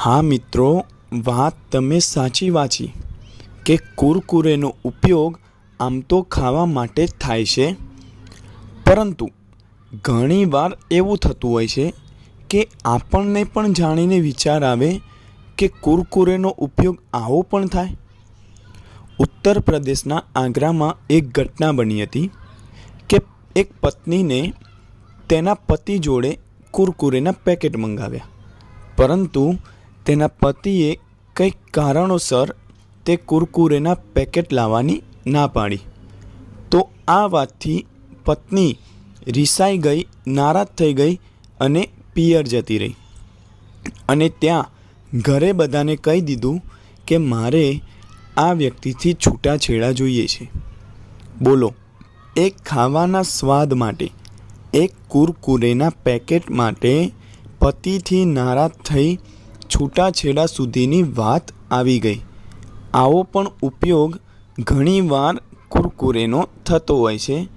હા મિત્રો, વાત તમે સાચી વાંચી કે કુરકુરેનો ઉપયોગ આમ તો ખાવા માટે થાય છે. પરંતુ ઘણીવાર એવું થતું હોય છે કે આપણને પણ જાણીને વિચાર આવે કે કુરકુરેનો ઉપયોગ આવો પણ થાય. ઉત્તર પ્રદેશના આગ્રામાં એક ઘટના બની હતી કે એક પત્નીને તેના પતિ જોડે કુરકુરેના પેકેટ મંગાવ્યા. પરંતુ તેના પતિએ કંઈક કારણોસર તે કુરકુરેના પેકેટ લાવવાની ના પાડી. તો આ વાતથી પત્ની રિસાઈ ગઈ, નારાજ થઈ ગઈ અને પિયર જતી રહી. અને ત્યાં ઘરે બધાને કહી દીધું કે મારે આ વ્યક્તિથી છૂટાછેડા જોઈએ છે. બોલો, એક ખાવાના સ્વાદ માટે, એક કુરકુરેના પેકેટ માટે પતિથી નારાજ થઈ છૂટાછેડા સુધીની વાત આવી ગઈ. આવો પણ ઉપયોગ ઘણીવાર કુરકુરેનો થતો હોય છે.